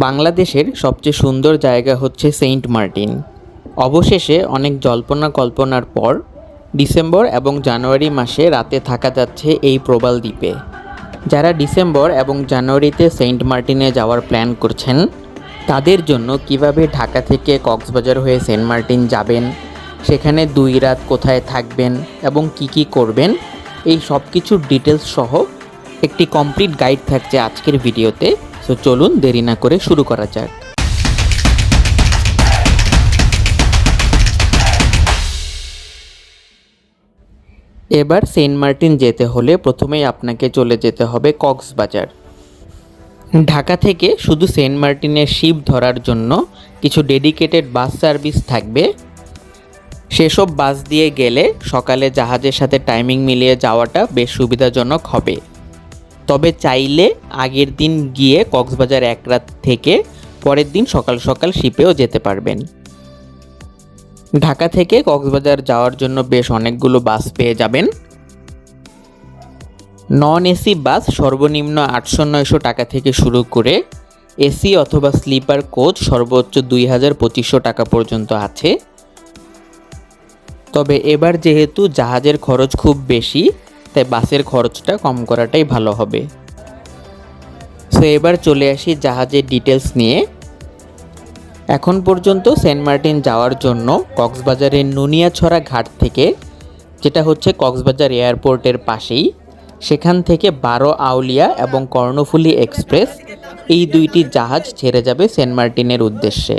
বাংলাদেশের সবচেয়ে সুন্দর জায়গা হচ্ছে সেন্ট মার্টিন। অবশেষে অনেক জল্পনা কল্পনার পর ডিসেম্বর এবং জানুয়ারি মাসে রাতে থাকা যাচ্ছে এই প্রবাল দ্বীপে। যারা ডিসেম্বর এবং জানুয়ারিতে সেন্ট মার্টিনে যাওয়ার প্ল্যান করছেন, তাদের জন্য কীভাবে ঢাকা থেকে কক্সবাজার হয়ে সেন্ট মার্টিন যাবেন, সেখানে দুই রাত কোথায় থাকবেন এবং কি কি করবেন, এই সব কিছুর ডিটেলস সহ একটি কমপ্লিট গাইড থাকছে আজকের ভিডিওতে। সো চলুন দেরি না করে শুরু করা যাক। এবার সেন্ট মার্টিন যেতে হলে প্রথমেই আপনাকে চলে যেতে হবে কক্সবাজার। ঢাকা থেকে শুধু সেন্ট মার্টিনের শিপ ধরার জন্য কিছু ডেডিকেটেড বাস সার্ভিস থাকবে। সেসব বাস দিয়ে গেলে সকালে জাহাজের সাথে টাইমিং মিলিয়ে যাওয়াটা বেশ সুবিধাজনক হবে। তবে চাইলে আগের দিন গিয়ে কক্সবাজার এক রাত থেকে পরের দিন সকাল সকাল শিপেও যেতে পারবেন। ঢাকা থেকে কক্সবাজার যাওয়ার জন্য বেশ অনেকগুলো বাস পেয়ে যাবেন। নন এসি বাস সর্বনিম্ন আটশো নয়শো টাকা থেকে শুরু করে এসি অথবা স্লিপার কোচ সর্বোচ্চ দুই হাজার পঁচিশশো টাকা পর্যন্ত আছে। তবে এবার যেহেতু জাহাজের খরচ খুব বেশি তাই বাসের খরচটা কম করাটাই ভালো হবে। সো এবার চলে আসি জাহাজের ডিটেলস নিয়ে। এখন পর্যন্ত সেন্ট মার্টিন যাওয়ার জন্য কক্সবাজারের নুনিয়াছড়া ঘাট থেকে, যেটা হচ্ছে কক্সবাজার এয়ারপোর্টের পাশেই, সেখান থেকে বারো আউলিয়া এবং কর্ণফুলী এক্সপ্রেস এই দুইটি জাহাজ ছেড়ে যাবে সেন্ট মার্টিনের উদ্দেশ্যে।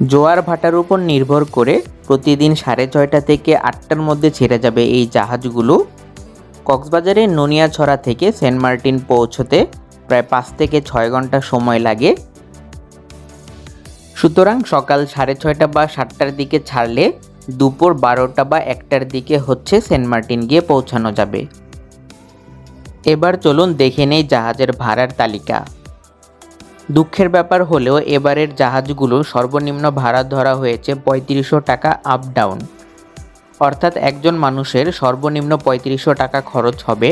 জোয়ার ভাটার উপর নির্ভর করে প্রতিদিন সাড়ে ছয়টা থেকে আটটার মধ্যে ছেড়ে যাবে এই জাহাজগুলো। কক্সবাজারের ননিয়াছড়া থেকে সেন্ট মার্টিন পৌঁছতে প্রায় পাঁচ থেকে ছয় ঘণ্টা সময় লাগে। সুতরাং সকাল সাড়ে ছয়টা বা সাতটার দিকে ছাড়লে দুপুর বারোটা বা একটার দিকে হচ্ছে সেন্ট মার্টিন গিয়ে পৌঁছানো যাবে। এবার চলুন দেখে নেই জাহাজের ভাড়ার তালিকা। দুঃখের ব্যাপার হলেও এবারের জাহাজগুলো সর্বনিম্ন ভাড়া ধরা হয়েছে পঁয়ত্রিশশো টাকা আপ ডাউন অর্থাৎ একজন মানুষের সর্বনিম্ন পঁয়ত্রিশশো টাকা খরচ হবে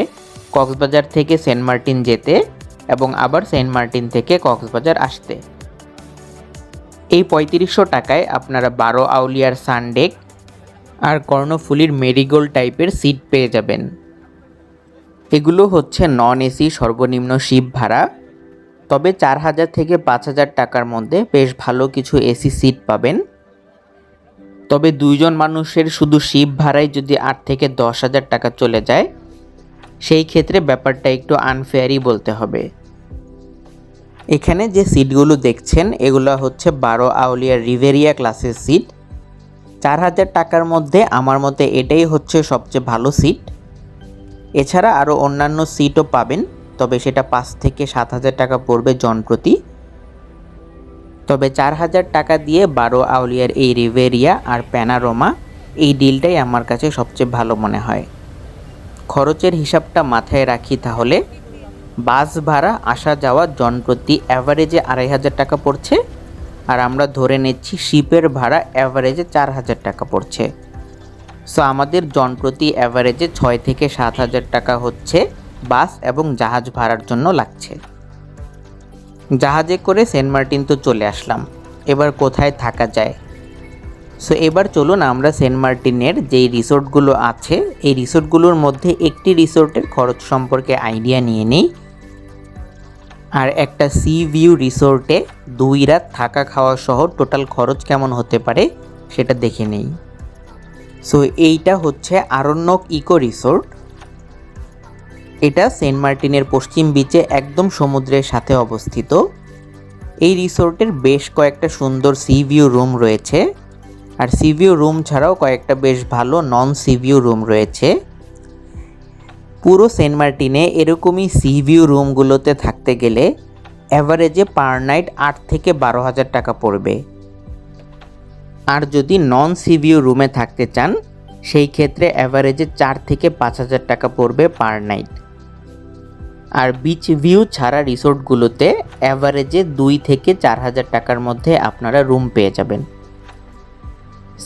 কক্সবাজার থেকে সেন্ট মার্টিন যেতে এবং আবার সেন্ট মার্টিন থেকে কক্সবাজার আসতে। এই পঁয়ত্রিশশো টাকায় আপনারা বারো আউলিয়ার সানডেক আর কর্ণফুলির মেরিগোল্ড টাইপের সিট পেয়ে যাবেন। এগুলো হচ্ছে নন এসি সর্বনিম্ন শিপ ভাড়া। তবে চার হাজার থেকে পাঁচ হাজার টাকার মধ্যে বেশ ভালো কিছু এসি সিট পাবেন। তবে দুইজন মানুষের শুধু শিপ ভাড়ায় যদি আট থেকে দশ হাজার টাকা চলে যায়, সেই ক্ষেত্রে ব্যাপারটা একটু আনফেয়ারই বলতে হবে। এখানে যে সিটগুলো দেখছেন, এগুলো হচ্ছে বারো আউলিয়ার রিভেরিয়া ক্লাসের সিট। চার হাজার টাকার মধ্যে আমার মতে এটাই হচ্ছে সবচেয়ে ভালো সিট। এছাড়া আরও অন্যান্য সিটও পাবেন। তবে সেটা পাঁচ থেকে সাত হাজার টাকা পড়বে জনপ্রতি তবে চার হাজার টাকা দিয়ে বারো আউলিয়ার এই রিভেরিয়া আর প্যানারোমা, এই ডিলটাই আমার কাছে সবচেয়ে ভালো মনে হয়। খরচের হিসাবটা মাথায় রাখি তাহলে। বাস ভাড়া, আসা যাওয়া জনপ্রতি অ্যাভারেজে আড়াই হাজার টাকা পড়ছে। আর আমরা ধরে নিচ্ছি শিপের ভাড়া অ্যাভারেজে চার হাজার টাকা পড়ছে। সো আমাদের জনপ্রতি অ্যাভারেজে ছয় থেকে সাত হাজার টাকা হচ্ছে। বাস এবং জাহাজ ভাড়ার জন্য লাগছে। জাহাজে করে সেন্ট মার্টিন তো চলে আসলাম। এবার কোথায় থাকা যায়? সো এবার চলুন আমরা সেন্ট মার্টিনের যেই রিসোর্টগুলো আছে, এই রিসোর্টগুলোর মধ্যে একটি রিসোর্টের খরচ সম্পর্কে আইডিয়া নিয়ে নিই। আর একটা সি ভিউ রিসোর্টে দুই রাত থাকা খাওয়া সহ টোটাল খরচ কেমন হতে পারে সেটা দেখে নেই। সো এইটা হচ্ছে আরণ্যক ইকো রিসোর্ট। এটা সেন্ট মার্টিনের পশ্চিম বিচে একদম সমুদ্রের সাথে অবস্থিত। এই রিসোর্টের বেশ কয়েকটা সুন্দর সি ভিউ রুম রয়েছে। আর সি ভিউ রুম ছাড়াও কয়েকটা বেশ ভালো নন সি ভিউ রুম রয়েছে। পুরো সেন্ট মার্টিনে এরকমই সি ভিউ রুমগুলোতে থাকতে গেলে অ্যাভারেজে পার নাইট আট থেকে বারো হাজার টাকা পড়বে। আর যদি নন সি ভিউ রুমে থাকতে চান, সেই ক্ষেত্রে অ্যাভারেজে চার থেকে পাঁচ হাজার টাকা পড়বে পার নাইট আর বিচ ভিউ ছাড়া রিসোর্টগুলোতে অ্যাভারেজে দুই থেকে চার হাজার টাকার মধ্যে আপনারা রুম পেয়ে যাবেন।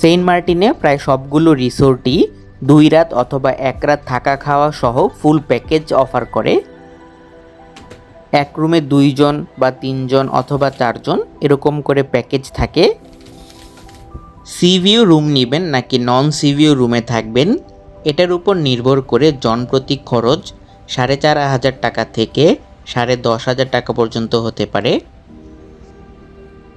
সেন্ট মার্টিনে প্রায় সবগুলো রিসোর্টই দুই রাত অথবা এক রাত থাকা খাওয়া সহ ফুল প্যাকেজ অফার করে। এক রুমে দুইজন বা তিনজন অথবা চারজন এরকম করে প্যাকেজ থাকে। সিভিউ রুম নেবেন নাকি নন সিভিউ রুমে থাকবেন, এটার উপর নির্ভর করে জনপ্রতি খরচ সাড়ে চার হাজার টাকা থেকে সাড়ে দশ হাজার টাকা পর্যন্ত হতে পারে।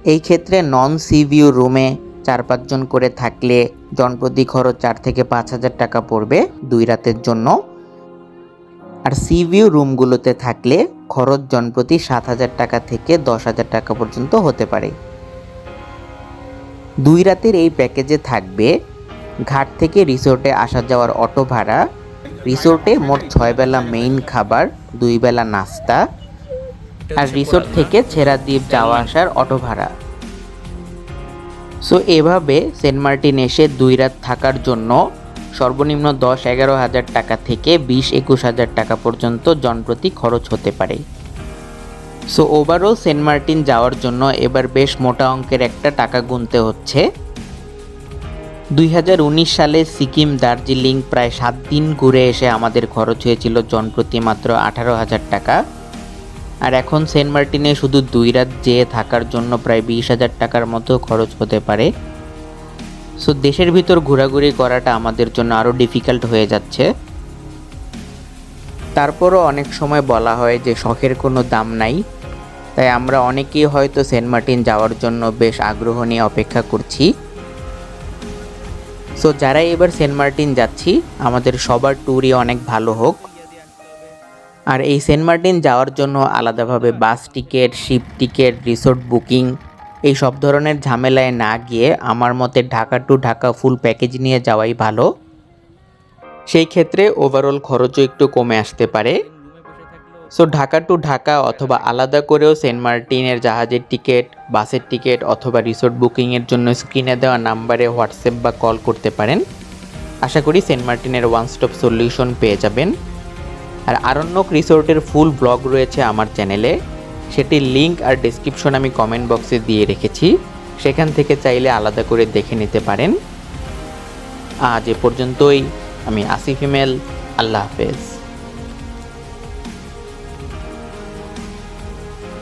এই ক্ষেত্রে নন সিভিউ রুমে চার পাঁচজন করে থাকলে জনপ্রতি খরচ চার থেকে পাঁচ হাজার টাকা পড়বে দুই রাতের জন্য। আর সিভিউ রুমগুলোতে থাকলে খরচ জনপ্রতি সাত হাজার টাকা থেকে দশ হাজার টাকা পর্যন্ত হতে পারে। দুই রাতের এই প্যাকেজে থাকবে ঘাট থেকে রিসোর্টে আসা যাওয়ার অটো ভাড়া রিসোর্টে মোট ছয় বেলা মেইন খাবার, দুই বেলা নাস্তা আর রিসোর্ট থেকে ছেড়া দ্বীপ যাওয়া আসার অটো ভাড়া সো এভাবে সেন্ট মার্টিন এসে দুই রাত থাকার জন্য সর্বনিম্ন দশ এগারো হাজার টাকা থেকে বিশ একুশ হাজার টাকা পর্যন্ত জনপ্রতি খরচ হতে পারে। সো ওভারঅল সেন্ট মার্টিন যাওয়ার জন্য এবার বেশ মোটা অঙ্কের একটা টাকা গুনতে হচ্ছে। দুই হাজার উনিশ সালে সিকিম, দার্জিলিং প্রায় সাত দিন ঘুরে এসে আমাদের খরচ হয়েছিল জনপ্রতি মাত্র আঠারো হাজার টাকা। আর এখন সেন্ট মার্টিনে শুধু দুই রাত যেয়ে থাকার জন্য প্রায় বিশ হাজার টাকার মতো খরচ হতে পারে। সো দেশের ভিতর ঘোরাঘুরি করাটা আমাদের জন্য আরও ডিফিকাল্ট হয়ে যাচ্ছে। তারপরও অনেক সময় বলা হয় যে শখের কোনো দাম নাই। তাই আমরা অনেকেই হয়তো সেন্ট মার্টিন যাওয়ার জন্য বেশ আগ্রহ নিয়ে অপেক্ষা করছি। সো যারা এবার সেন্ট মার্টিন যাচ্ছি, আমাদের সবার ট্যুরই অনেক ভালো হোক। আর এই সেন্ট মার্টিন যাওয়ার জন্য আলাদাভাবে bus ticket, ship ticket resort booking এই সব ধরনের ঝামেলায় না গিয়ে আমার মতে Dhaka to Dhaka full package নিয়ে যাওয়াই ভালো। সেই ক্ষেত্রে ওভারঅল খরচও একটু কমে আসতে পারে। সো ঢাকা টু ঢাকা অথবা আলাদা করেও সেন্ট মার্টিনের জাহাজের টিকিট বাসের টিকিট অথবা রিসোর্ট বুকিংয়ের জন্য স্ক্রিনে দেওয়া নাম্বারে হোয়াটসঅ্যাপ বা কল করতে পারেন। আশা করি সেন্ট মার্টিনের ওয়ান স্টপ সলিউশন পেয়ে যাবেন। আর আরণ্যক রিসোর্টের ফুল ব্লগ রয়েছে আমার চ্যানেলে। সেটির লিংক আর ডিসক্রিপশন আমি কমেন্ট বক্সে দিয়ে রেখেছি। সেখান থেকে চাইলে আলাদা করে দেখে নিতে পারেন। আজ এ পর্যন্তই। আমি আসিফ ইমেল। আল্লাহ হাফেজ।